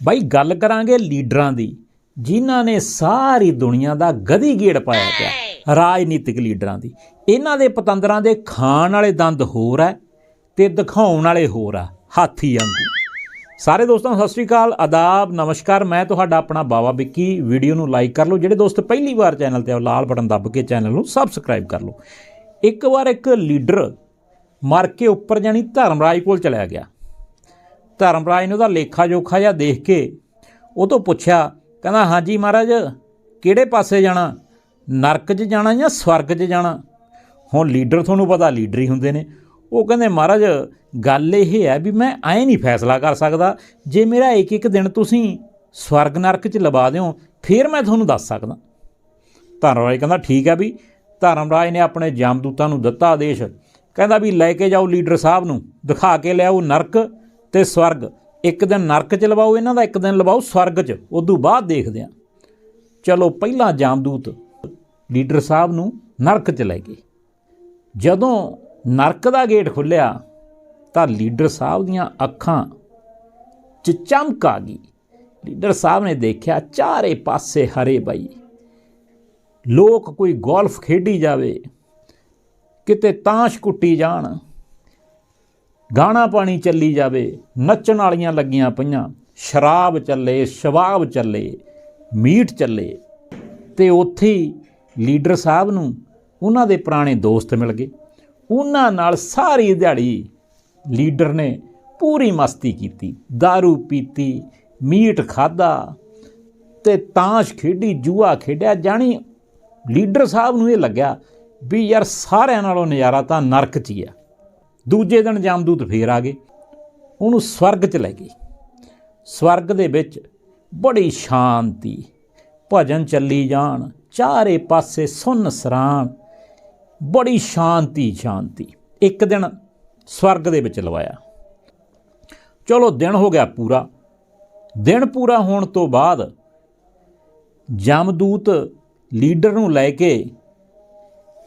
ਬਾਈ ਗੱਲ ਕਰਾਂਗੇ ਲੀਡਰਾਂ ਦੀ, ਜਿਨ੍ਹਾਂ ਨੇ ਸਾਰੀ ਦੁਨੀਆ ਦਾ ਗਦੀ ਗੇੜ ਪਾਇਆ ਪਿਆ, ਰਾਜਨੀਤਿਕ ਲੀਡਰਾਂ ਦੀ। ਇਹਨਾਂ ਦੇ ਪਤੰਦਰਾਂ ਦੇ ਖਾਣ ਵਾਲੇ ਦੰਦ ਹੋਰ ਹੈ ਤੇ ਦਿਖਾਉਣ ਵਾਲੇ ਹੋਰ ਆ, ਹਾਥੀ ਵਾਂਗੂ। ਸਾਰੇ ਦੋਸਤਾਂ ਨੂੰ ਸਤਿ ਸ੍ਰੀ ਅਕਾਲ, ਆਦਾਬ, ਨਮਸਕਾਰ। ਮੈਂ ਤੁਹਾਡਾ ਆਪਣਾ ਬਾਵਾ ਵਿੱਕੀ। ਵੀਡੀਓ ਨੂੰ ਲਾਈਕ ਕਰ ਲਓ। ਜਿਹੜੇ ਦੋਸਤ ਪਹਿਲੀ ਵਾਰ ਚੈਨਲ ਤੇ ਆਓ ਲਾਲ ਬਟਨ ਦੱਬ ਕੇ ਚੈਨਲ ਨੂੰ ਸਬਸਕ੍ਰਾਈਬ ਕਰ ਲਓ। ਇੱਕ ਵਾਰ ਇੱਕ ਲੀਡਰ ਮਰ ਕੇ ਉੱਪਰ ਜਾਣੀ ਧਰਮਰਾਜ ਕੋਲ ਚਲਿਆ ਗਿਆ। ਧਰਮਰਾਜ ਨੇ ਉਹਦਾ ਲੇਖਾ ਜੋਖਾ ਜਿਹਾ ਦੇਖ ਕੇ ਉਹ ਤੋਂ ਪੁੱਛਿਆ, ਕਹਿੰਦਾ, ਹਾਂਜੀ ਮਹਾਰਾਜ, ਕਿਹੜੇ ਪਾਸੇ ਜਾਣਾ? ਨਰਕ 'ਚ ਜਾਣਾ ਜਾਂ ਸਵਰਗ 'ਚ ਜਾਣਾ? ਹੁਣ ਲੀਡਰ ਤੁਹਾਨੂੰ ਪਤਾ, ਲੀਡਰ ਹੀ ਹੁੰਦੇ ਨੇ। ਉਹ ਕਹਿੰਦੇ, ਮਹਾਰਾਜ, ਗੱਲ ਇਹ ਹੈ ਵੀ ਮੈਂ ਐਂ ਨਹੀਂ ਫੈਸਲਾ ਕਰ ਸਕਦਾ। ਜੇ ਮੇਰਾ ਇੱਕ ਇੱਕ ਦਿਨ ਤੁਸੀਂ ਸਵਰਗ ਨਰਕ 'ਚ ਲਵਾ ਦਿਓ, ਫਿਰ ਮੈਂ ਤੁਹਾਨੂੰ ਦੱਸ ਸਕਦਾ। ਧਰਮਰਾਜ ਕਹਿੰਦਾ, ਠੀਕ ਹੈ ਵੀ। ਧਰਮਰਾਜ ਨੇ ਆਪਣੇ ਜਾਮਦੂਤਾਂ ਨੂੰ ਦਿੱਤਾ ਆਦੇਸ਼। ਕਹਿੰਦਾ ਵੀ, ਲੈ ਕੇ ਜਾਓ ਲੀਡਰ ਸਾਹਿਬ ਨੂੰ, ਦਿਖਾ ਕੇ ਲਿਆਓ ਨਰਕ ਤੇ ਸਵਰਗ। ਇੱਕ ਦਿਨ ਨਰਕ 'ਚ ਲਵਾਓ ਇਹਨਾਂ ਦਾ, ਇੱਕ ਦਿਨ ਲਵਾਓ ਸਵਰਗ 'ਚ। ਉਦੋਂ ਬਾਅਦ ਦੇਖਦੇ ਆ ਚਲੋ ਪਹਿਲਾਂ ਜਾਮਦੂਤ ਲੀਡਰ ਸਾਹਿਬ ਨੂੰ ਨਰਕ 'ਚ ਲੈ ਗਏ। ਜਦੋਂ ਨਰਕ ਦਾ ਗੇਟ ਖੁੱਲਿਆ, ਤਾਂ ਲੀਡਰ ਸਾਹਿਬ ਦੀਆਂ ਅੱਖਾਂ 'ਚ ਚਮਕ ਆ ਗਈ। ਲੀਡਰ ਸਾਹਿਬ ਨੇ ਦੇਖਿਆ, ਚਾਰੇ ਪਾਸੇ ਹਰੇ ਬਾਈ। ਲੋਕ ਕੋਈ ਗੋਲਫ ਖੇਡੀ ਜਾਵੇ, ਕਿਤੇ ਤਾਸ਼ ਕੁੱਟੀ ਜਾਣ। ਗਾਣਾ ਪਾਣੀ ਚੱਲੀ ਜਾਵੇ, ਨੱਚਣ ਵਾਲੀਆਂ ਲੱਗੀਆਂ ਪਈਆਂ, ਸ਼ਰਾਬ ਚੱਲੇ ਸ਼ਵਾਬ ਚੱਲੇ, ਮੀਟ ਚੱਲੇ। ਤੇ ਉੱਥੇ ਲੀਡਰ ਸਾਹਿਬ ਨੂੰ ਉਹਨਾਂ ਦੇ ਪੁਰਾਣੇ ਦੋਸਤ ਮਿਲ ਗਏ। ਉਹਨਾਂ ਨਾਲ ਸਾਰੀ ਦਿਹਾੜੀ ਲੀਡਰ ਨੇ ਪੂਰੀ ਮਸਤੀ ਕੀਤੀ, दारू ਪੀਤੀ, ਮੀਟ ਖਾਦਾ ਤੇ ਤਾਸ਼ ਖੇਡੀ, ਜੂਆ ਖੇਡਿਆ। ਜਾਣੀ ਲੀਡਰ ਸਾਹਿਬ ਨੂੰ ਇਹ ਲੱਗਿਆ ਵੀ ਯਾਰ ਸਾਰਿਆਂ ਨਾਲੋਂ ਨਜ਼ਾਰਾ ਤਾਂ ਨਰਕ 'ਚ ਹੀ ਆ। ਦੂਜੇ ਦਿਨ ਜਾਮਦੂਤ ਫੇਰ ਆ ਗਏ। ਉਹਨੂੰ ਸਵਰਗ 'ਚ ਲੈ ਗਏ। ਸਵਰਗ ਦੇ ਵਿੱਚ ਬੜੀ ਸ਼ਾਂਤੀ, ਭਜਨ ਚੱਲੀ ਜਾਣ, ਚਾਰੇ ਪਾਸੇ ਸੁੰਨ ਸਰਾਣ, ਬੜੀ ਸ਼ਾਂਤੀ ਸ਼ਾਂਤੀ। ਇੱਕ ਦਿਨ ਸਵਰਗ ਦੇ ਵਿੱਚ ਲਵਾਇਆ। ਚਲੋ ਦਿਨ ਹੋ ਗਿਆ ਪੂਰਾ। ਦਿਨ ਪੂਰਾ ਹੋਣ ਤੋਂ ਬਾਅਦ ਜਮਦੂਤ ਲੀਡਰ ਨੂੰ ਲੈ ਕੇ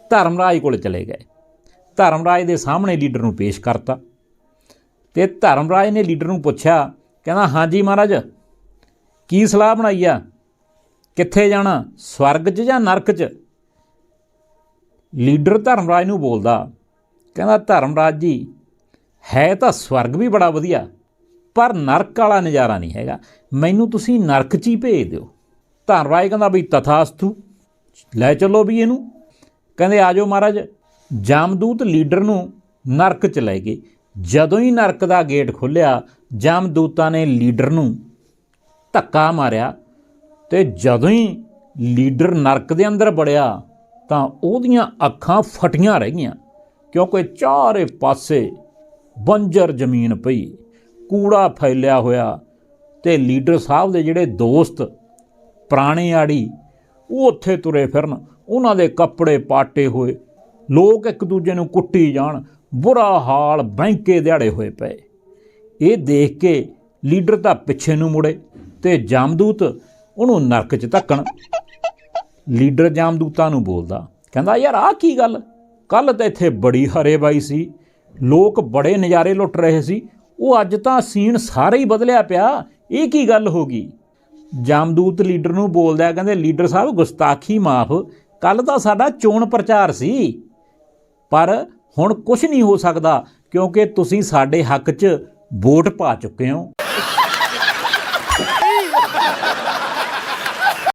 ਧਰਮਰਾਜ ਕੋਲ ਚਲੇ ਗਏ। ਧਰਮਰਾਜ ਦੇ ਸਾਹਮਣੇ ਲੀਡਰ ਨੂੰ ਪੇਸ਼ ਕਰਤਾ। ਤੇ ਧਰਮਰਾਜ ਨੇ ਲੀਡਰ ਨੂੰ ਪੁੱਛਿਆ, ਕਹਿੰਦਾ ਹਾਂਜੀ ਮਹਾਰਾਜ, ਕੀ ਸਲਾਹ ਬਣਾਈ ਆ? ਕਿੱਥੇ ਜਾਣਾ, ਸਵਰਗ 'ਚ ਜਾਂ ਨਰਕ 'ਚ? ਲੀਡਰ ਧਰਮਰਾਜ ਨੂੰ ਬੋਲਦਾ, ਕਹਿੰਦਾ, ਧਰਮਰਾਜ ਜੀ, ਹੈ ਤਾਂ ਸਵਰਗ ਵੀ ਬੜਾ ਵਧੀਆ, ਪਰ ਨਰਕ ਵਾਲਾ ਨਜ਼ਾਰਾ ਨਹੀਂ ਹੈਗਾ। ਮੈਨੂੰ ਤੁਸੀਂ ਨਰਕ 'ਚ ਹੀ ਭੇਜ ਦਿਓ। ਧਰਮਰਾਜ ਕਹਿੰਦਾ ਵੀ ਤਥਾਸਤੂ, ਲੈ ਚੱਲੋ ਵੀ ਇਹਨੂੰ। ਕਹਿੰਦੇ ਆਜੋ ਮਹਾਰਾਜ ਜਾਮਦੂਤ ਲੀਡਰ ਨੂੰ ਨਰਕ 'ਚ ਲੈ ਗਏ। ਜਦੋਂ ਹੀ ਨਰਕ ਦਾ ਗੇਟ ਖੁੱਲਿਆ ਜਾਮਦੂਤਾਂ ਨੇ ਲੀਡਰ ਨੂੰ ਧੱਕਾ ਮਾਰਿਆ ਤੇ ਜਦੋਂ ਹੀ ਲੀਡਰ ਨਰਕ ਦੇ ਅੰਦਰ ਵੜਿਆ ਤਾਂ ਉਹਦੀਆਂ ਅੱਖਾਂ ਫਟੀਆਂ ਰਹਿ ਗਈਆਂ, ਕਿਉਂਕਿ ਚਾਰੇ ਪਾਸੇ ਬੰਜਰ ਜ਼ਮੀਨ ਪਈ, ਕੂੜਾ ਫੈਲਿਆ ਹੋਇਆ ਤੇ ਲੀਡਰ ਸਾਹਿਬ ਦੇ ਜਿਹੜੇ ਦੋਸਤ, ਪੁਰਾਣੇ ਆੜੀ, ਉਹ ਉੱਥੇ ਤੁਰੇ ਫਿਰਨ। ਉਹਨਾਂ ਦੇ ਕੱਪੜੇ ਪਾਟੇ ਹੋਏ ਲੋਕ ਇੱਕ ਦੂਜੇ ਨੂੰ ਕੁੱਟੀ ਜਾਣ, ਬੁਰਾ ਹਾਲ ਬੈਂਕੇ ਦਿਹਾੜੇ ਹੋਏ ਪਏ। ਇਹ ਦੇਖ ਕੇ ਲੀਡਰ ਤਾਂ ਪਿੱਛੇ ਨੂੰ ਮੁੜੇ ਤੇ ਜਾਮਦੂਤ ਉਹਨੂੰ ਨਰਕ 'ਚ ਧੱਕਣ। ਲੀਡਰ ਜਾਮਦੂਤਾਂ ਨੂੰ ਬੋਲਦਾ, ਕਹਿੰਦਾ, ਯਾਰ, ਆਹ ਕੀ ਗੱਲ? ਕੱਲ ਤਾਂ ਇੱਥੇ ਬੜੀ ਹਰੇਬਾਈ ਸੀ। ਲੋਕ ਬੜੇ ਨਜ਼ਾਰੇ ਲੁੱਟ ਰਹੇ ਸੀ। ਉਹ ਅੱਜ ਤਾਂ ਸੀਨ ਸਾਰਾ ਹੀ ਬਦਲਿਆ ਪਿਆ। ਇਹ ਕੀ ਗੱਲ ਹੋ ਗਈ? ਜਾਮਦੂਤ ਲੀਡਰ ਨੂੰ ਬੋਲਦਾ, ਕਹਿੰਦੇ, ਲੀਡਰ ਸਾਹਿਬ, ਗੁਸਤਾਖੀ ਮਾਫ। ਕੱਲ ਤਾਂ ਸਾਡਾ ਚੋਣ ਪ੍ਰਚਾਰ ਸੀ। ਪਰ ਹੁਣ ਕੁਝ ਨਹੀਂ ਹੋ ਸਕਦਾ ਕਿਉਂਕਿ ਤੁਸੀਂ ਸਾਡੇ ਹੱਕ 'ਚ ਵੋਟ ਪਾ ਚੁੱਕੇ ਹੋ।